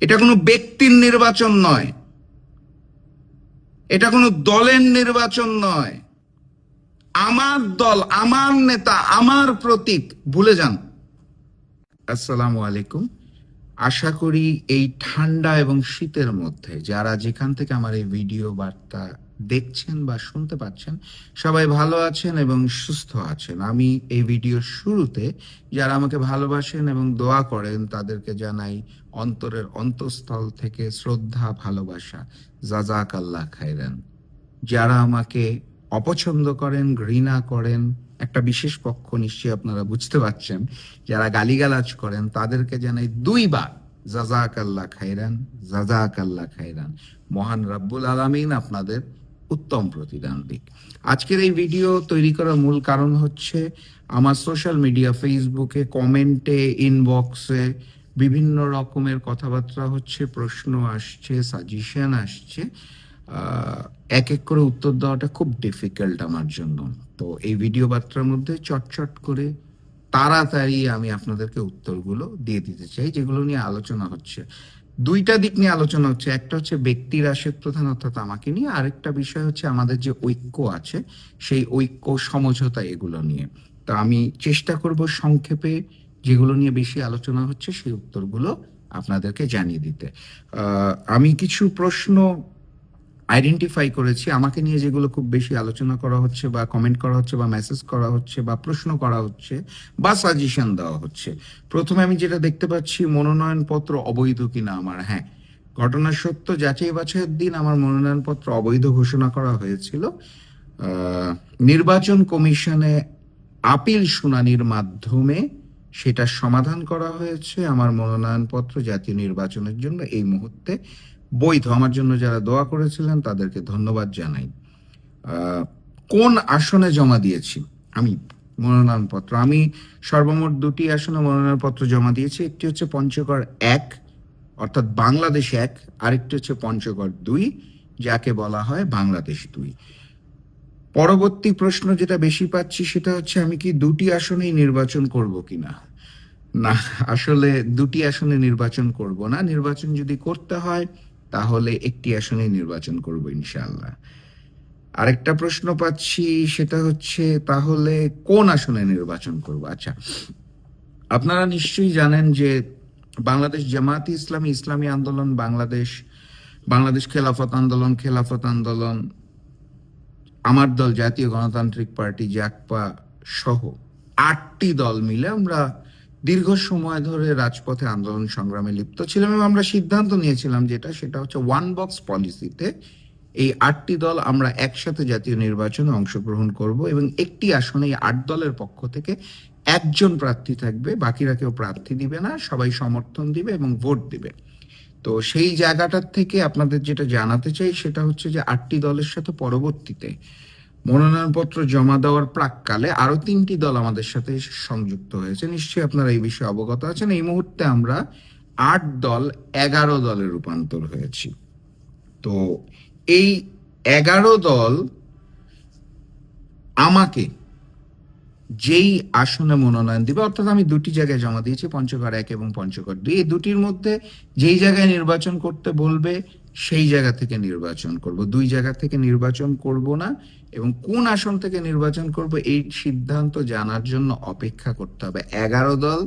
এটা কোনো ব্যক্তির নির্বাচন নয়। এটা কোনো দলের নির্বাচন নয়। আমার দল, আমার নেতা, আমার প্রতীক, ভুলে যান। আসসালামু আলাইকুম। আশা করি এই ঠান্ডা এবং শীতের মধ্যে যারা যেখান থেকে আমার এই ভিডিও বার্তা দেখছেন বা শুনতে পাচ্ছেন, সবাই ভালো আছেন এবং সুস্থ আছেন। আমি এই ভিডিওর শুরুতে যারা আমাকে ভালোবাসেন এবং দোয়া করেন, তাদেরকে জানাই অন্তরের অন্তঃস্থল থেকে শ্রদ্ধা, ভালোবাসা। জাজাক আল্লাহ খাইরান যারা আমাকে অপছন্দ করেন, ঘৃণা করেন, একটা বিশেষ পক্ষ নিশ্চয়ই আপনারা বুঝতে পারছেন, যারা গালিগালাজ করেন, তাদেরকে জানাই দুইবার জাজাক আল্লাহ খাইরান জাজাক আল্লাহ খাইরান মহান রাব্বুল আলামিন আপনাদের উত্তম প্রতিদান দিক। আজকের এই ভিডিও তৈরি করার মূল কারণ হচ্ছে আমার সোশ্যাল মিডিয়া ফেসবুকে কমেন্টে ইনবক্সে বিভিন্ন রকমের কথাবার্তা হচ্ছে, প্রশ্ন আসছে সাজেশন আসছে। এক এক করে উত্তর দেওয়াটা খুব ডিফিকাল্ট আমার জন্য। তো এই ভিডিও বার্তার মধ্যে চটচট করে তাড়াতাড়ি আমি আপনাদেরকে উত্তরগুলো দিয়ে দিতে চাই, যেগুলো নিয়ে আলোচনা হচ্ছে। দুইটা দিক নিয়ে আলোচনা হচ্ছে। একটা হচ্ছে ব্যক্তি রাশেদ প্রধান, অর্থাৎ আমাকে নিয়ে। আরেকটা বিষয় হচ্ছে আমাদের যে ঐক্য আছে, সেই ঐক্য সমঝোতা এগুলো নিয়ে। তো আমি চেষ্টা করব সংক্ষেপে যেগুলো নিয়ে বেশি আলোচনা হচ্ছে, সেই উত্তরগুলো আপনাদেরকে জানিয়ে দিতে। আমি কিছু প্রশ্ন আইডেন্টিফাই করেছি, আমাকে নিয়ে যেগুলো খুব বেশি আলোচনা করা হচ্ছে বা কমেন্ট করা হচ্ছে বা মেসেজ করা হচ্ছে বা প্রশ্ন করা হচ্ছে বা সাজেশন দেওয়া হচ্ছে। প্রথমে আমি যেটা দেখতে পাচ্ছি, মনোনয়নপত্র অবৈধ কিনা আমার হ্যাঁ। ঘটনা সত্য, যাচাই বাছাইয়ের দিন আমার মনোনয়নপত্র অবৈধ ঘোষণা করা হয়েছিল। নির্বাচন কমিশনে আপিল শুনানির মাধ্যমে সেটা সমাধান করা হয়েছে। আমার মনোনয়নপত্র জাতীয় নির্বাচনের জন্য এই মুহূর্তে বৈধ। আমার জন্য যারা দোয়া করেছিলেন, তাদেরকে ধন্যবাদ জানাই। কোন আসনে জমা দিয়েছি? আমি মনোনয়নপত্র। আমি সর্বমোট দুটি আসনে মনোনয়নপত্র জমা দিয়েছি। একটি হচ্ছে পঞ্চগড় এক, অর্থাৎ বাংলাদেশ এক। আরেকটি হচ্ছে পঞ্চগড় দুই, যাকে বলা হয় বাংলাদেশ দুই। পরবর্তী প্রশ্ন যেটা বেশি পাচ্ছি, সেটা হচ্ছে আমি কি দুটি আসনেই নির্বাচন করব কিনা? না, আসলে দুটি আসনে নির্বাচন করব না। নির্বাচন যদি করতে হয় তাহলে একটি আসনে নির্বাচন করব ইনশাআল্লাহ। আরেকটা প্রশ্ন পাচ্ছি, সেটা হচ্ছে তাহলে কোন আসনে নির্বাচন করব? আচ্ছা আপনারা নিশ্চয়ই জানেন যে বাংলাদেশ জামাতি ইসলামী ইসলামী আন্দোলন, বাংলাদেশ বাংলাদেশ খেলাফত আন্দোলন খেলাফত আন্দোলন, আমার দল, জাতীয় গণতান্ত্রিক পার্টি, জাকপা সহ আটটি দল মিলে আমরা দীর্ঘ সময় ধরে রাজপথে আন্দোলন সংগ্রামে লিপ্ত ছিলাম এবং আমরা সিদ্ধান্ত নিয়েছিলাম যেটা, সেটা হচ্ছে ওয়ান বক্স পলিসিতে এই আটটি দল আমরা একসাথে জাতীয় নির্বাচনে অংশগ্রহণ করব এবং একটি আসনে এই আট দলের পক্ষ থেকে একজন প্রার্থী থাকবে, বাকিরা কেউ প্রার্থী দিবে না, সবাই সমর্থন দিবে এবং ভোট দিবে। তো সেই জায়গাটার থেকে আপনাদের যেটা জানাতে চাই সেটা হচ্ছে যে আটটি দলের সাথে পরবর্তীতে মনোনয়নপত্র জমা দেওয়ার প্রাককালে আরও তিনটি দল আমাদের সাথে সংযুক্ত হয়েছে। নিশ্চয়ই আপনারা এই বিষয়ে অবগত আছেন। এই মুহূর্তে আমরা আট দল, এগারো দলে রূপান্তর হয়েছি। তো এই এগারো দল আমাকে যেই আসনে মনোনয়ন দিবে, অর্থাৎ আমি দুটি জায়গায় জমা দিয়েছি, পঞ্চগড় এক এবং পঞ্চগড় দুই। এই দুটির মধ্যে যেই জায়গায় নির্বাচন করতে বলবে সেই জায়গা থেকে নির্বাচন করব। দুই জায়গা থেকে নির্বাচন করব না এবং কোন আসন থেকে নির্বাচন করব এই সিদ্ধান্ত জানার জন্য অপেক্ষা করতে হবে। এগারো দল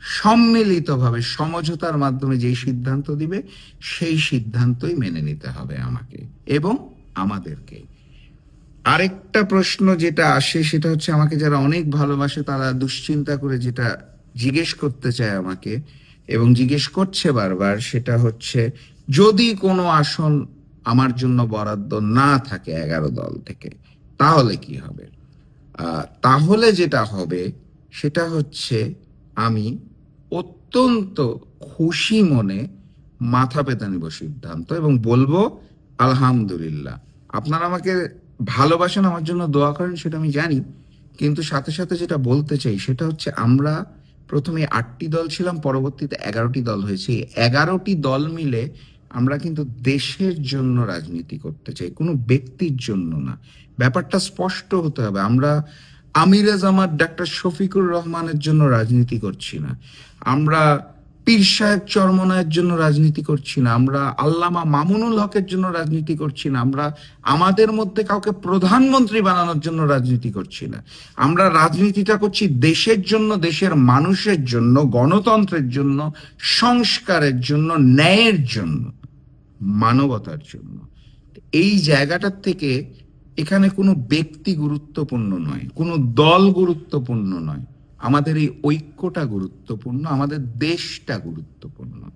সম্মিলিতভাবে সমঝোতার মাধ্যমে যেই সিদ্ধান্ত দিবে, সেই সিদ্ধান্তই মেনে নিতে হবে আমাকে এবং আমাদেরকে। আরেকটা প্রশ্ন যেটা আসে সেটা হচ্ছে আমাকে যারা অনেক ভালোবাসে তারা দুশ্চিন্তা করে যেটা জিজ্ঞেস করতে চায় আমাকে এবং জিজ্ঞেস করছে বারবার সেটা হচ্ছে যদি কোনো আসন আমার জন্য বরাদ্দ না থাকে এগারো দল থেকে, তাহলে কি হবে? তাহলে যেটা হবে, সেটা হচ্ছে আমি অত্যন্ত খুশি মনে মাথা পেতে নিব সিদ্ধান্ত এবং বলব, আলহামদুলিল্লাহ। আপনারা আমাকে ভালোবাসেন, আমার জন্য দোয়া করেন, সেটা আমি জানি। কিন্তু সাথে সাথে যেটা বলতে চাই, সেটা হচ্ছে আমরা প্রথমে আটটি দল ছিলাম, পরবর্তীতে এগারোটি দল হয়েছে। এগারোটি দল মিলে আমরা কিন্তু দেশের জন্য রাজনীতি করতে চাই, কোনো ব্যক্তির জন্য না। ব্যাপারটা স্পষ্ট হতে হবে। আমরা আমিরে জামাত ডাক্তার শফিকুর রহমানের জন্য রাজনীতি করছি না। আমরা পীর সাহেব চরমনায়ের জন্য রাজনীতি করছি না। আমরা আল্লামা মামুনুল হকের জন্য রাজনীতি করছি না। আমরা আমাদের মধ্যে কাউকে প্রধানমন্ত্রী বানানোর জন্য রাজনীতি করছি না। আমরা রাজনীতিটা করছি দেশের জন্য, দেশের মানুষের জন্য, গণতন্ত্রের জন্য, সংস্কারের জন্য, ন্যায়ের জন্য। মানবতার জন্য। এই জায়গাটার থেকে এখানে কোনো ব্যক্তি গুরুত্বপূর্ণ নয়, কোনো দল গুরুত্বপূর্ণ নয়। আমাদের এই ঐক্যটা গুরুত্বপূর্ণ, আমাদের দেশটা গুরুত্বপূর্ণ।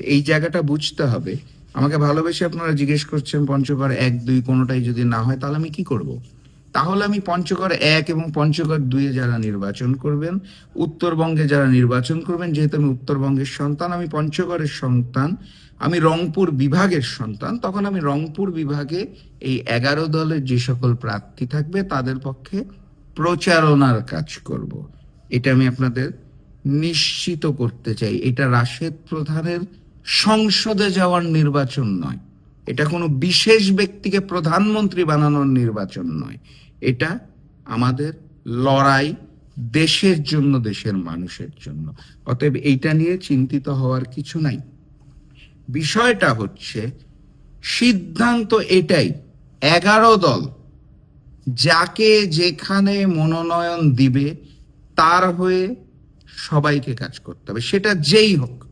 এই জায়গাটা বুঝতে হবে। আমাকে ভালোবেসে আপনারা জিজ্ঞেস করছেন, পঞ্চগড় এক, দুই কোনোটাই যদি না হয়, তাহলে আমি কি করব। তাহলে আমি পঞ্চগড় এক এবং পঞ্চগড় দুইয়ে যারা নির্বাচন করবেন, উত্তরবঙ্গে যারা নির্বাচন করবেন, যেহেতু আমি উত্তরবঙ্গের সন্তান, আমি পঞ্চগড়ের সন্তান আমি রংপুর বিভাগের সন্তান, তখন আমি রংপুর বিভাগে এই এগারো দলের যে সকল প্রার্থী থাকবে তাদের পক্ষে প্রচারণার কাজ করব। এটা আমি আপনাদের নিশ্চিত করতে চাই। এটা রাশেদ প্রধানের সংসদে যাওয়ার নির্বাচন নয়। এটা কোনো বিশেষ ব্যক্তিকে প্রধানমন্ত্রী বানানোর নির্বাচন নয়। এটা আমাদের লড়াই দেশের জন্য, দেশের মানুষের জন্য। অতএব এইটা নিয়ে চিন্তিত হওয়ার কিছু নাই। বিষয়টা হচ্ছে, সিদ্ধান্ত এটাই, এগারো দল, যাকে যেখানে মনোনয়ন দিবে, তার হয়ে সবাইকে কাজ করতে হবে। সেটা যেই হোক,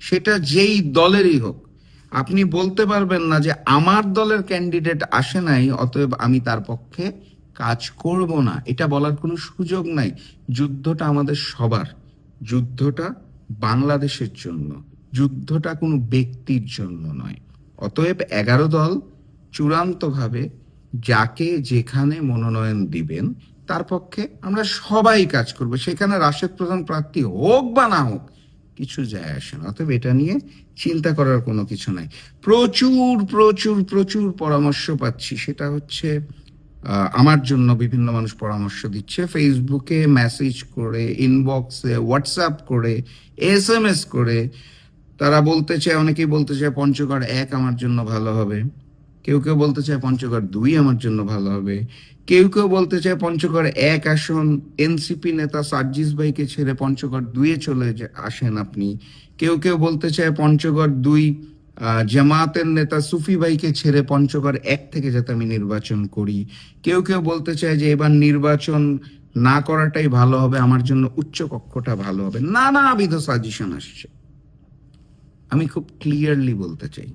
সেটা যেই দলেরই হোক। আপনি বলতে পারবেন না যে আমার দলের ক্যান্ডিডেট আসে নাই, অতএব আমি তার পক্ষে কাজ করব না। এটা বলার কোনো সুযোগ নাই। যুদ্ধটা আমাদের সবার, যুদ্ধটা বাংলাদেশের জন্য। যুদ্ধটা কোনো ব্যক্তির জন্য নয়। অতএব এগারো দল চূড়ান্তভাবে যাকে যেখানে মনোনয়ন দিবেন, তার পক্ষে আমরা সবাই কাজ করব। সেখানে রাশেদ প্রধান প্রার্থী হোক বা না হোক, কিছু যায় আসে না। অতএব এটা নিয়ে চিন্তা করার কোনো কিছু নাই। প্রচুর প্রচুর প্রচুর পরামর্শ পাচ্ছি। সেটা হচ্ছে আমার জন্য বিভিন্ন মানুষ পরামর্শ দিচ্ছে। ফেসবুকে মেসেজ করে ইনবক্সে হোয়াটসঅ্যাপ করে এস এম এস করে তারা বলতে চায়, অনেকেই বলতে চায়, পঞ্চগড় এক আমার জন্য ভালো হবে। কেউ কেউ বলতে চায়, পঞ্চগড় দুই আমার জন্য ভালো হবে। কেউ কেউ বলতে চায়, পঞ্চগড় এক আসন। এনসিপি নেতা সার্জিস ভাইকে ছেড়ে পঞ্চগড় দুইয়ে চলে আসেন আপনি। কেউ কেউ বলতে চায়, পঞ্চগড় দুই জামাতের নেতা সুফি ভাইকে ছেড়ে পঞ্চগড় এক থেকে যাতে আমি নির্বাচন করি। কেউ কেউ বলতে চায় যে, এবার নির্বাচন না করাটাই ভালো হবে, আমার জন্য উচ্চ কক্ষটা ভালো হবে। নানাবিধ সাজেশন আসছে। আমি খুব ক্লিয়ারলি বলতে চাই।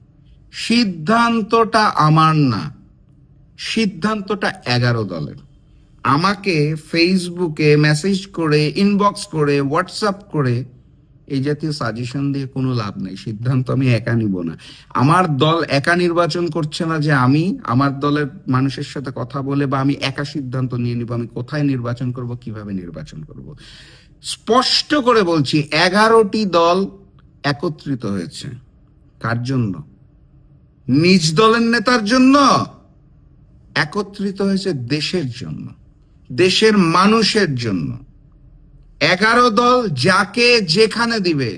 সিদ্ধান্তটা আমার না। সিদ্ধান্তটা এগারো দলের। আমাকে ফেসবুকে মেসেজ করে ইনবক্স করে হোয়াটসঅ্যাপ করে এই জাতীয় সাজেশন দিয়ে কোনো লাভ নেই। সিদ্ধান্ত আমি একা নিব না। আমার দল একা নির্বাচন করছে না যে আমি আমার দলের মানুষের সাথে কথা বলে বা আমি একা সিদ্ধান্ত নিয়ে নিব, আমি কোথায় নির্বাচন করব, কীভাবে নির্বাচন করব। স্পষ্ট করে বলছি, এগারোটি দল একত্রিত হয়েছে। কার জন্য? নিজ দলের নেতার জন্য। একত্রিত হয়েছে দেশের জন্য, দেশের মানুষের জন্য। এগারো দল যাকে যেখানে দিবে,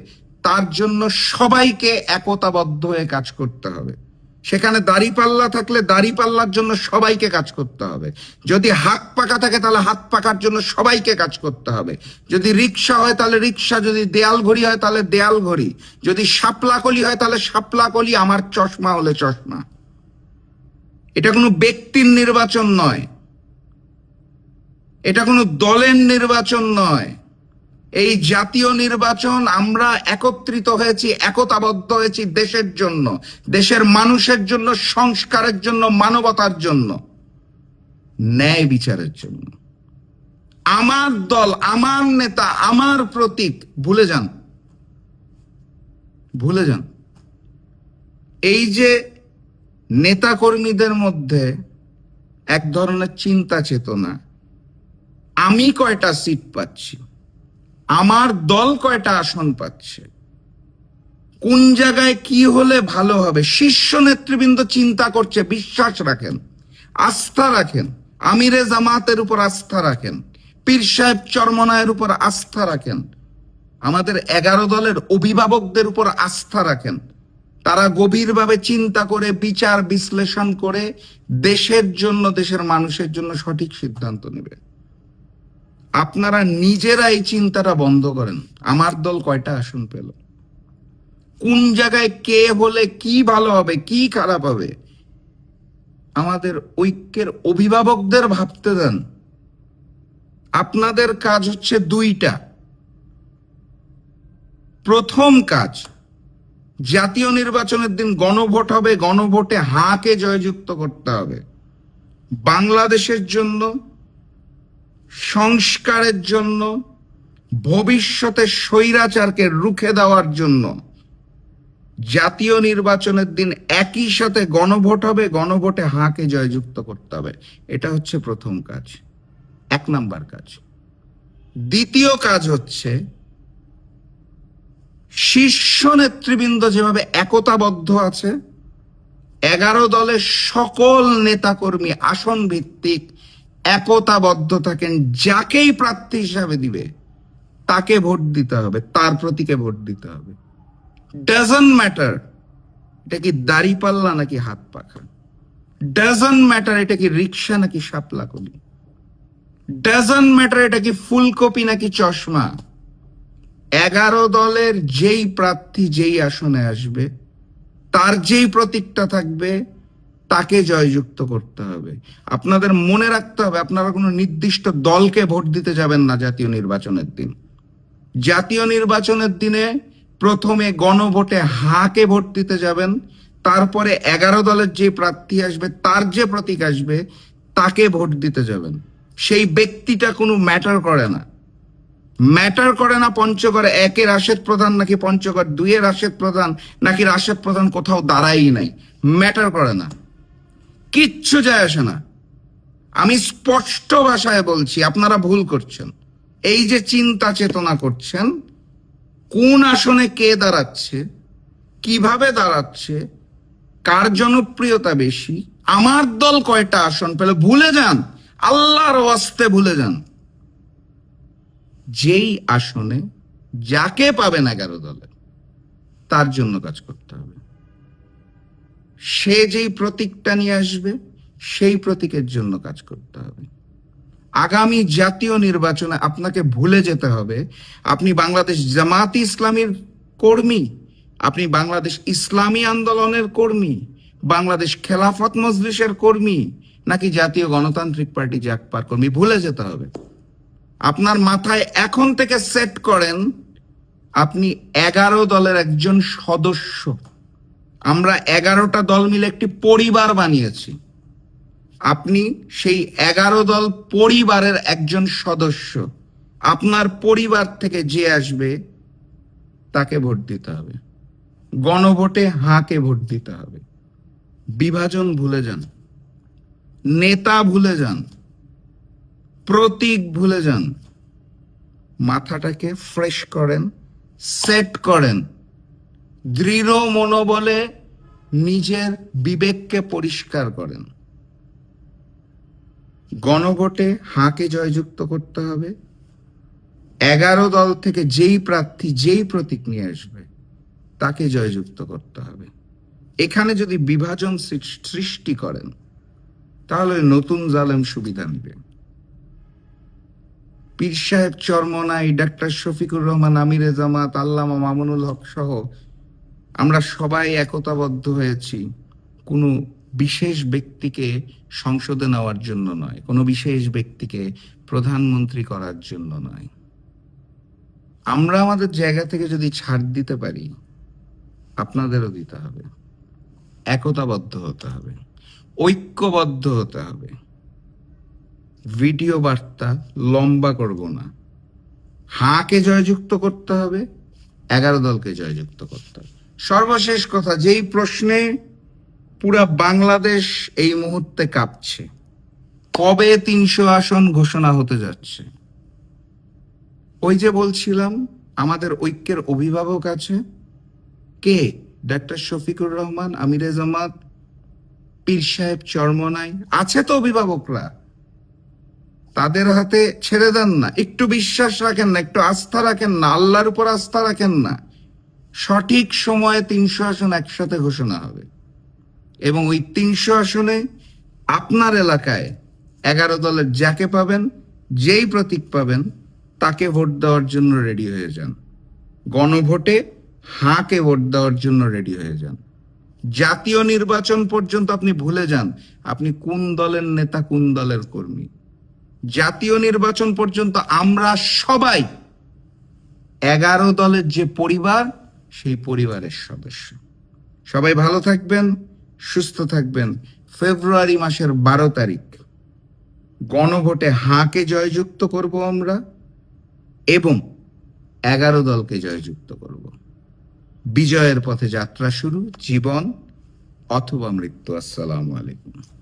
তার জন্য সবাইকে একতাবদ্ধ হয়ে কাজ করতে হবে। সেখানে দাড়ি পাল্লা থাকলে দাড়ি পাল্লার জন্য সবাইকে কাজ করতে হবে। যদি হাত পাকা থাকে তাহলে হাত পাকার জন্য সবাইকে কাজ করতে হবে। যদি রিক্সা হয় তাহলে রিক্সা, যদি দেয়াল ঘড়ি হয় তাহলে দেয়াল ঘড়ি। যদি শাপলা কলি হয় তাহলে শাপলা কলি, আমার চশমা হলে চশমা। এটা কোনো ব্যক্তির নির্বাচন নয়। এটা কোনো দলের নির্বাচন নয়। এই জাতীয় নির্বাচন আমরা একত্রিত হয়েছি, একতাবদ্ধ হয়েছি দেশের জন্য, দেশের মানুষের জন্য, সংস্কারের জন্য, মানবতার জন্য, ন্যায় বিচারের জন্য। আমার দল, আমার নেতা, আমার প্রতীক, ভুলে যান। ভুলে যান। এই যে নেতাকর্মীদের মধ্যে এক ধরনের চিন্তা চেতনা আমি কয়টা সিট পাচ্ছি? আমার দল কয়টা আসন পাচ্ছে? কোন জায়গায় কি হলে ভালো হবে? শীর্ষ নেতৃবৃন্দ চিন্তা করছে, বিশ্বাস রাখেন, আস্থা রাখেন, আমিরে জামাতের উপর আস্থা রাখেন, পীর সাহেব চরমনায়ের উপর আস্থা রাখেন, আমাদের এগারো দলের অভিভাবকদের উপর আস্থা রাখেন। তারা গভীরভাবে চিন্তা করে, বিচার বিশ্লেষণ করে দেশের জন্য, দেশের মানুষের জন্য সঠিক সিদ্ধান্ত নেবে আপনারা নিজেরা এই চিন্তাটা বন্ধ করেন। আমার দল কয়টা আসন পেল? কোন জায়গায় কে হলে কি ভালো হবে, কি খারাপ হবে? আমাদের ঐক্যের অভিভাবকদের ভাবতে দেন। আপনাদের কাজ হচ্ছে দুইটা। প্রথম কাজ, জাতীয় নির্বাচনের দিন গণভোট হবে, গণভোটে হাকে জয়যুক্ত করতে হবে। বাংলাদেশের জন্য সংস্কারের জন্য, ভবিষ্যতে স্বৈরাচারকে রুখে দেওয়ার জন্য, জাতীয় নির্বাচনের দিন একই সাথে গণভোট হবে, গণভোটে হাঁকে জয়যুক্ত করতে হবে। এটা হচ্ছে প্রথম কাজ, এক নাম্বার কাজ। দ্বিতীয় কাজ হচ্ছে, শীর্ষ নেতৃবৃন্দ যেভাবে একতাবদ্ধ আছে, এগারো দলের সকল নেতাকর্মী আসন ভিত্তিক একতাবদ্ধ থাকেন, যাকেই প্রার্থী হিসাবে দিবে, তাকে ভোট দিতে হবে, তার প্রতীকে ভোট দিতে হবে। ডাজন্ট ম্যাটার এটা কি দাড়ি পাল্লা নাকি হাত পাখা। ডাজন্ট ম্যাটার এটা কি রিক্সা নাকি শাপলা কলি। ডাজন্ট ম্যাটার এটা কি ফুলকপি নাকি চশমা। এগারো দলের যেই প্রার্থী যেই আসনে আসবে, তার যেই প্রতীকটা থাকবে তাকে জয়যুক্ত করতে হবে। আপনাদের মনে রাখতে হবে, আপনারা কোনো নির্দিষ্ট দলকে ভোট দিতে যাবেন না জাতীয় নির্বাচনের দিন। জাতীয় নির্বাচনের দিনে প্রথমে গণভোটে হাকে ভোট দিতে যাবেন, তারপরে এগারো দলের যে প্রার্থী আসবে, তার যে প্রতীক আসবে, তাকে ভোট দিতে যাবেন। সেই ব্যক্তিটা কোনো ম্যাটার করে না। ম্যাটার করে না পঞ্চগড় একে রাশেদ প্রধান নাকি পঞ্চগড় দুইয়ের রাশেদ প্রধান, নাকি রাশেদ প্রধান কোথাও দাঁড়াই নাই। ম্যাটার করে না। কিচ্ছু যায় আসে না। আমি স্পষ্ট ভাষায় বলছি, আপনারা ভুল করছেন। এই যে চিন্তা চেতনা করছেন, কোন আসনে কে দাঁড়াচ্ছে, কীভাবে দাঁড়াচ্ছে, কার জনপ্রিয়তা বেশি, আমার দল কয়টা আসন পেলে, ভুলে যান। আল্লাহর ওয়াস্তে ভুলে যান। যেই আসনে যাকে পাবেন এগারো দলে, তার জন্য কাজ করতে হবে। সে যেই প্রতীকটা নিয়ে আসবে, সেই প্রতীকের জন্য কাজ করতে হবে। আগামী জাতীয় নির্বাচনে আপনাকে ভুলে যেতে হবে, আপনি বাংলাদেশ জামাতি ইসলামীর কর্মী, আপনি বাংলাদেশ ইসলামী আন্দোলনের কর্মী, বাংলাদেশ খেলাফত মজলিসের কর্মী, নাকি জাতীয় গণতান্ত্রিক পার্টি জাকপার কর্মী, ভুলে যেতে হবে। আপনার মাথায় এখন থেকে সেট করেন, আপনি এগারো দলের একজন সদস্য। আমরা এগারোটা দল মিলে একটি পরিবার বানিয়েছি। আপনি সেই এগারো দল পরিবারের একজন সদস্য। আপনার পরিবার থেকে যে আসবে, তাকে ভোট দিতে হবে। গণভোটে হাকে ভোট দিতে হবে। বিভাজন ভুলে যান। নেতা ভুলে যান। প্রতীক ভুলে যান। মাথাটাকে ফ্রেশ করেন সেট করেন। দৃঢ় মনোবলে নিজের বিবেককে পরিষ্কার করেন। গণভোটে হাঁকে জয়যুক্ত করতে হবে। এগারো দল থেকে যেই প্রার্থী যেই প্রতীক নিয়ে আসবে, তাকে জয়যুক্ত করতে হবে। এখানে যদি বিভাজন সৃষ্টি করেন, তাহলে নতুন জালেম সুবিধা নেবে। পীর সাহেব চরমনাই, ডাক্তার শফিকুর রহমান, আমিরে জামাত, আল্লামা মামুনুল হক সহ আমরা সবাই একতাবদ্ধ হয়েছি কোনো বিশেষ ব্যক্তিকে সংসদে নেওয়ার জন্য নয়, কোনো বিশেষ ব্যক্তিকে প্রধানমন্ত্রী করার জন্য নয়। আমরা আমাদের জায়গা থেকে যদি ছাড় দিতে পারি, আপনাদেরও দিতে হবে। একতাবদ্ধ হতে হবে, ঐক্যবদ্ধ হতে হবে। ভিডিও বার্তা লম্বা করব না। হাকে জয়যুক্ত করতে হবে, এগারো দলকে জয়যুক্ত করতে হবে। সর্বশেষ কথা, যেই প্রশ্নে পুরা বাংলাদেশ এই মুহূর্তে কাঁপছে, কবে তিনশো আসন ঘোষণা হতে যাচ্ছে? ওই যে বলছিলাম, আমাদের ঐক্যের অভিভাবক আছে। কে? ডাক্তার শফিকুর রহমান, আমিরে জামাত, পীর সাহেব চরমনাই। আছে তো অভিভাবকরা। তাদের হাতে ছেড়ে দেন না। একটু বিশ্বাস রাখেন না, একটু আস্থা রাখেন না, আল্লাহর উপর আস্থা রাখেন না। সঠিক সময়ে তিনশো আসন একসাথে ঘোষণা হবে। এবং ওই তিনশো আসনে আপনার এলাকায় এগারো দলের যাকে পাবেন, যেই প্রতীক পাবেন, তাকে ভোট দেওয়ার জন্য রেডি হয়ে যান। গণভোটে হাঁকে ভোট দেওয়ার জন্য রেডি হয়ে যান। জাতীয় নির্বাচন পর্যন্ত আপনি ভুলে যান, আপনি কোন দলের নেতা, কোন দলের কর্মী। জাতীয় নির্বাচন পর্যন্ত আমরা সবাই এগারো দলের যে পরিবার সেই পরিবারের সদস্য। সবাই ভালো থাকবেন, সুস্থ থাকবেন। ফেব্রুয়ারি মাসের বারো তারিখ। গণভোটে হাঁকে জয়যুক্ত করব আমরা এবং এগারো দলকে জয়যুক্ত করব। বিজয়ের পথে যাত্রা শুরু, জীবন অথবা মৃত্যু। আসসালামু আলাইকুম।